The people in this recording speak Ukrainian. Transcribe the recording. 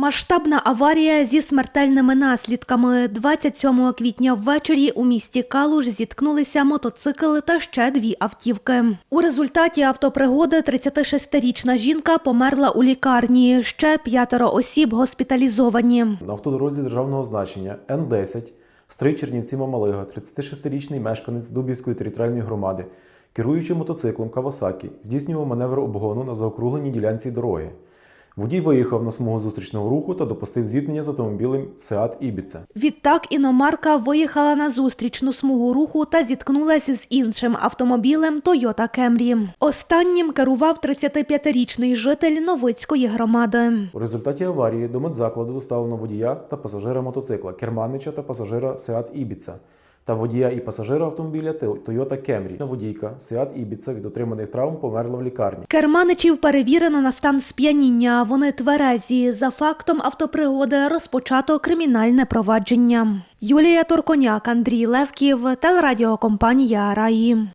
Масштабна аварія зі смертельними наслідками. 27 квітня ввечері у місті Калуш зіткнулися мотоцикл та ще дві автівки. У результаті автопригоди 36-річна жінка померла у лікарні. Ще п'ятеро осіб госпіталізовані. На автодорозі державного значення Н-10 Стрий Чернівці Мамалига, 36-річний мешканець Дубівської територіальної громади, керуючи мотоциклом Кавасакі, здійснював маневр обгону на заокругленій ділянці дороги. Водій виїхав на смугу зустрічного руху та допустив зіткнення з автомобілем Seat Ібіца. Відтак іномарка виїхала на зустрічну смугу руху та зіткнулася з іншим автомобілем Toyota Camry. Останнім керував 35-річний житель Новицької громади. У результаті аварії до медзакладу доставлено водія та пасажира мотоцикла, керманича та пасажира Seat Ібіца та водія і пасажира автомобіля Toyota Camry. Водійка Свят Ібіца від отриманих травм померла в лікарні. Керманичів перевірено на стан сп'яніння. Вони тверезі. За фактом автопригоди розпочато кримінальне провадження. Юлія Торконяк, Андрій Левків, телерадіокомпанія Раї.